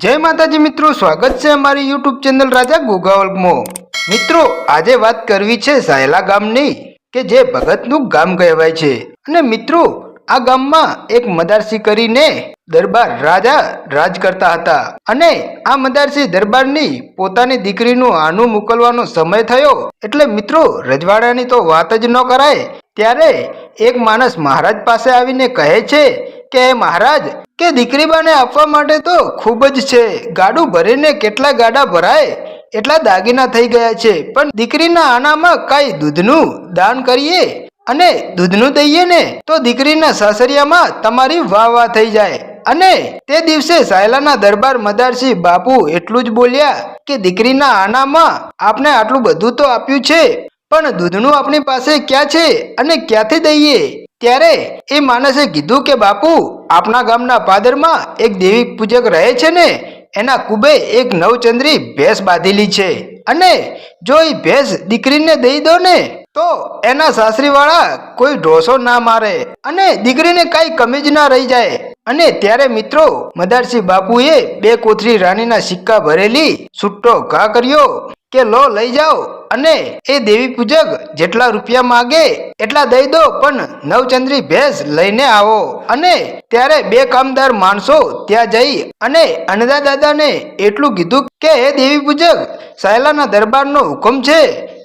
જય માતાજી મિત્રો, સ્વાગત છે અમારી યુટ્યુબ ચેનલ રાજા ગોગાવલ્કમાં મિત્રો, આજે વાત કરવી છે સાયલા ગામની, કે જે ભગતનું ગામ કહેવાય છે. અને મિત્રો, આ ગામમાં એક મદારસી કરીને દરબાર રાજા રાજ કરતા હતા. અને આ મદારસી દરબારની પોતાની દીકરીનું આનું મોકલવાનો સમય થયો. એટલે મિત્રો, રજવાડાની તો વાત જ ન કરાય. ત્યારે એક માણસ મહારાજ પાસે આવીને કહે છે કે મહારાજ, કે દીકરીબાને આપવા માટે તો ખૂબ જ છે. ગાડું ભરીને કેટલા ગાડા ભરાય? એટલા દાગીના થઈ ગયા છે. પણ દીકરીના આનામાં કાંઈ દૂધનું દાન કરીએ? અને દૂધનું દઈએ ને, તો દીકરીના સાસરિયામાં તમારી વાહ વાહ થઈ જાય. અને તે દિવસે સાયલાના દરબાર મદારસિંહ બાપુ એટલું જ બોલ્યા કે દીકરીના આનામાં આપણે આટલું બધું તો આપ્યું છે, પણ દૂધનું આપણી પાસે ક્યાં છે અને ક્યાંથી દઈએ? ત્યારે એ માણસે કીધું કે, બાપુ, આપણા ગામના પાદરમાં એક દેવી પૂજક રહે છે ને, એના કુબે એક નવચંદ્રી ભેંસ બાંધેલી છે. અને જો એ ભેંસ દીકરીને દઈ દો ને, તો એના સાસરીવાળા કોઈ ઢોસો ના મારે અને દીકરીને કાંઈ કમી જ ના રહી જાય. અને ત્યારે મિત્રો, મદારસિંહ બાપુએ બે કોથરી રાણીના સિક્કા ભરેલી છૂટો ઘા કર્યો કે, લો, લઈ જાઓ. અને એ દેવી પૂજક જેટલા રૂપિયા માગે એટલા દઈ દો, પણ નવચંદ્રી ભેંસ લઈને આવો. અને ત્યારે બે કામદાર માણસો ત્યાં જઈ અને અનદા દાદાને એટલું કીધું કે, હે દેવી પૂજક, સાયલાના દરબારનો હુકમ છે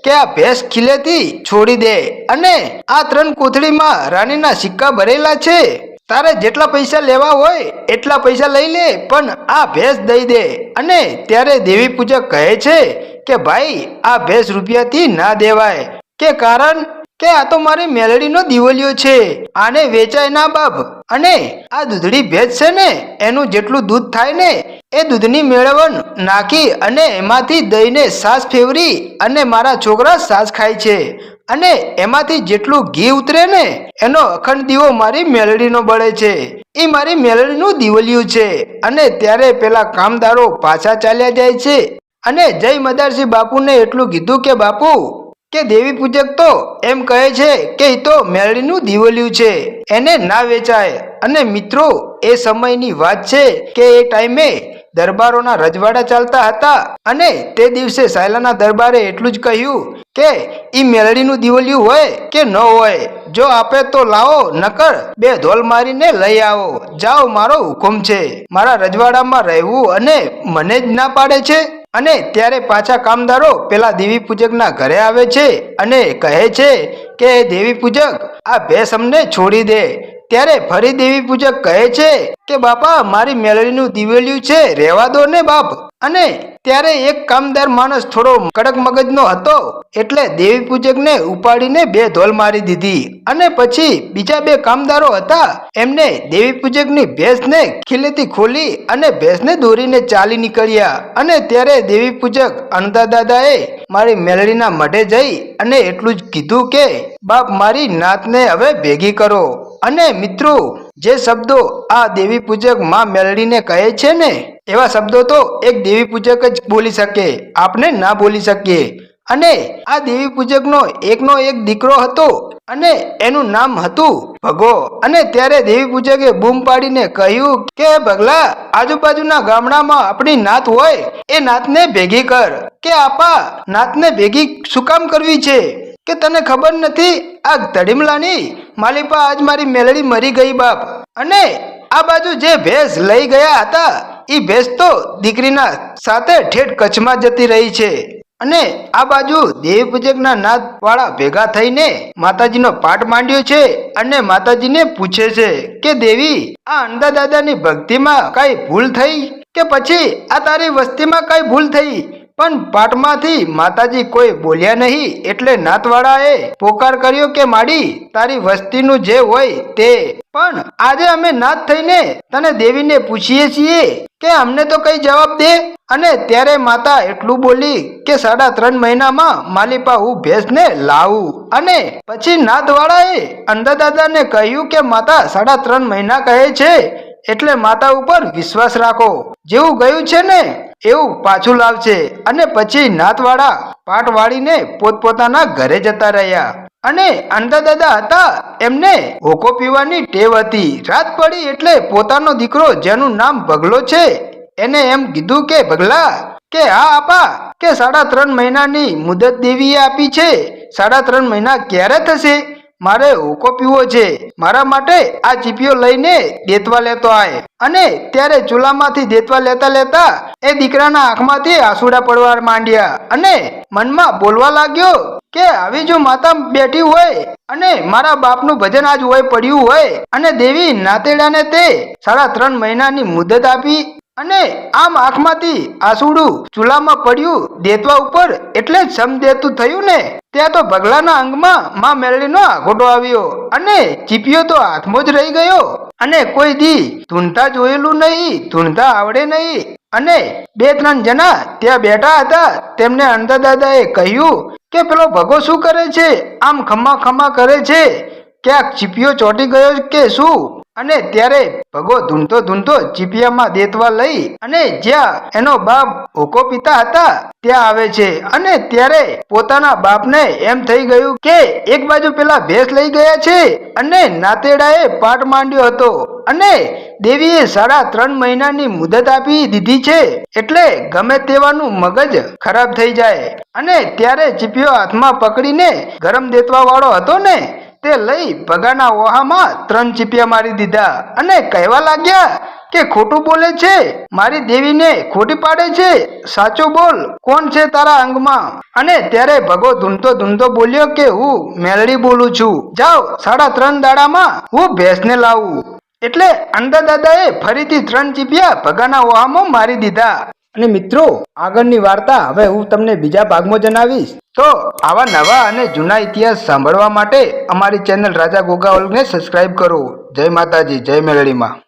કે આ ભેંસ ખીલેથી છોડી દે. અને આ ત્રણ કોથળીમાં રાણીના સિક્કા ભરેલા છે. તારે જેટલા પૈસા લેવા હોય એટલા પૈસા લઈ લે, પણ આ ભેંસ દઈ દે. અને ત્યારે દેવી પૂજક કહે છે કે ભાઈ, આ ભેંસ રૂપિયાથી ના દેવાય. કે કારણ કે આ તો મારી મેલડીનો દિવાલિયો છે. આને વેચાય ના બાપ. અને આ દૂધડી ભેંસ છે ને, એનું જેટલું દૂધ થાય ને, એ દૂધની મેળવણ નાખી અને એમાંથી દહીંને સાસ ફેવરી અને મારા છોકરા સાસ ખાય છે. અને એમાંથી જેટલું ઘી ઉતરે ને, એનો અખંડ દીવો મારી મેલડીનો બળે છે. એ મારી મેલડીનું દિવલિયું છે. અને ત્યારે પેલા કામદારો પાછા ચાલ્યા જાય છે. અને જય મદારસિંહ બાપુને એટલું કીધું કે, બાપુ, કે દેવી પૂજક તો એમ કહે છે કે એ તો મેળડીનું દિવલિયું છે, એને ના વેચાય. અને મિત્રો, એ સમયની વાત છે કે એ ટાઈમે દરબારોના રજવાડા ચાલતા હતા અને તે દિવસે સાયલાના દરબારે એટલું જ કહ્યું કે, ઈ મેળડીનું દિવલિયું હોય કે ન હોય, જો આપે તો લાવો, નકર બે ધોલ મારીને લઈ આવો, જાઓ, મારો હુકમ છે. મારા રજવાડામાં રહેવું અને મને જ ના પાડે છે. અને ત્યારે પાછા કામદારો પેલા દેવી પૂજકના ઘરે આવે છે અને કહે છે કે દેવી પૂજક, આ ભેંસ અમને છોડી દે. ત્યારે ફરી દેવી પૂજક કહે છે કે, બાપા, મારી મેળવીનું દિવેલિયું છે, રહેવા દો ને બાપ. અને ત્યારે એક કામદાર માણસ થોડો કડક મગજનો હતો, એટલે દેવી પૂજકને ઉપાડીને બે ધોલ મારી દીધી. અને પછી બીજા બે કામદારો હતા, એમને દેવી પૂજકની ભેંસને ખીલેથી ખોલી અને ભેંસને દોરીને ચાલી નીકળ્યા. અને ત્યારે દેવી પૂજક અનદા દાદાએ મારી મેલડીના મઢે જઈ અને એટલું જ કીધું કે, બાપ, મારી નાતને હવે ભેગી કરો. અને મિત્રો, જે શબ્દો આ દેવી પૂજકમાં મેલડીને કહે છે ને, એવા શબ્દો તો એક દેવી પૂજક જ બોલી શકે આપણે ના બોલી શકીએ. અને આ દેવી પૂજકનો એકનો એક દીકરો હતો અને એનું નામ હતું ભગો. અને ત્યારે દેવી પૂજકે બૂમ પાડીને કહ્યું કે, ભગલા, આજુબાજુના ગામડામાં આપણી નાત હોય, એ નાતને ભેગી કર. કે, આપા, નાતને ભેગી શું કામ કરવી છે? કે તને ખબર નથી આ ધડીમલાની માલિપા આજ મારી મેલડી મરી ગઈ બાપ. અને આ બાજુ જે ભેંસ લઈ ગયા હતા એ ભેંસ તો દીકરીના સાથે ઠેઠ કચ્છમાં જતી રહી છે. અને આ બાજુ દેવી પૂજકના નાથ વાળા ભેગા થઈને માતાજીનો પાઠ માંડ્યો છે અને માતાજીને પૂછે છે કે, દેવી, આ અંડા દાદાની ભક્તિમાં કઈ ભૂલ થઈ? કે પછી આ તારી વસ્તીમાં કઈ ભૂલ થઈ? પણ પાઠમાંથી માતાજી કોઈ બોલ્યા નહીં એટલે નાતવાળાએ પોકાર કર્યો કે માડી, તારી વસ્તીનું જે હોય તે. પણ આજે અમે નાત થઈને તને દેવીને પૂછીએ છીએ કે અમને તો કઈ જવાબ દે? અને ત્યારે માતા એટલું બોલી કે સાડા ત્રણ મહિનામાં માલિપા હું ભેંસને લાવું. અને પછી નાથવાળાએ અંધાદાદાને કહ્યું કે માતા સાડા ત્રણ મહિના કહે છે એટલે માતા ઉપર વિશ્વાસ રાખો. જેવું ગયું છે ને, એવું પાછું લાવશે અને પછી નાતવાળા પાટ વાળીને પોતપોતાના ઘરે જતા રહ્યા. અને અંધાદાદા હતા, એમને હોકો પીવાની ટેવ હતી. રાત પડી એટલે પોતાનો દીકરો, જેનું નામ ભગલો છે, એને એમ કીધું કે, ભગલા, કે હા આપા, કે સાડા ત્રણ મહિનાની મુદત દેવીએ આપી છે? સાડા ત્રણ મહિના ક્યારે થશે? મારે હોકો પીવો છે. મારા માટે આ ચીપીઓ લઈને દેતવા લેતો આય. અને ત્યારે ચૂલામાંથી દેતવા લેતા લેતા એ દીકરાના આંખમાંથી આંસુડા પડવા માંડ્યા. અને મનમાં બોલવા લાગ્યો કે આવી જો માતા બેઠી હોય અને મારા બાપનું ભજન આજ હોય પડ્યું હોય અને દેવી નાતેડાને તે સાડા ત્રણ મહિનાની મુદત આપી અને આમ આંખમાંથી આસુડું ચૂલામાં પડ્યું દેતવા ઉપર એટલે જ સમદેતું થયું ને. ત્યાં તો ભગલાના અંગમાં માં મેળવીનો આઘોટો આવ્યો અને ચીપિયો તો હાથમાં જ રહી ગયો. અને કોઈ દી ધૂનતા જોયેલું નહીં ધૂનતા આવડે નહીં. અને બે ત્રણ જણા ત્યાં બેઠા હતા, તેમને અંધાદાદાએ કહ્યું કે પેલો ભગો શું કરે છે? આમ ખમ્મા ખમ્મા કરે છે. ક્યાંક ચીપિયો ચોંટી ગયો કે શું? અને ત્યારે ભગો ધૂંધતો ધૂંધતો ચીપિયામાં દેતવા લઈ અને જ્યાં એનો બાપ હોકો પીતા હતા, ત્યાં આવે છે. અને ત્યારે પોતાના બાપને એમ થઈ ગયું કે એક બાજુ પેલા ભેંસ લઈ ગયા છે અને નાતેડાએ પાટ માંડ્યો હતો. અને દેવીએ સાડા ત્રણ મહિનાની મુદત આપી દીધી છે એટલે ગમે તેવાનું મગજ ખરાબ થઈ જાય. અને ત્યારે ચીપિયો હાથમાં પકડીને ગરમ દેતવા વાળો હતો ને તે લઈ ભગાના ઓહામાં ત્રણ ચીપિયા મારી દીધા અને કહેવા લાગ્યા કે ખોટું બોલે છે, મારી દેવીને ખોટી પાડે છે, સાચું બોલ, કોણ છે તારા અંગમાં? અને ત્યારે ભગો ધૂમતો ધૂમતો બોલ્યો કે હું મેલડી બોલું છું. જાઓ, સાડા ત્રણ દાડામાં હું ભેંસને લાવું. એટલે અંડા દાદાએ ફરીથી ત્રણ ચીપિયા ભગાના ઓહામાં મારી દીધા. અને મિત્રો, આગળની વાર્તા, હવે હું તમને બીજા ભાગમાં જણાવીશ. તો, આવા નવા અને જૂના ઇતિહાસ સાંભળવા માટે અમારી ચેનલ રાજા ગોગાવલને સબસ્ક્રાઇબ કરો. જય માતાજી, જય મેલડીમાં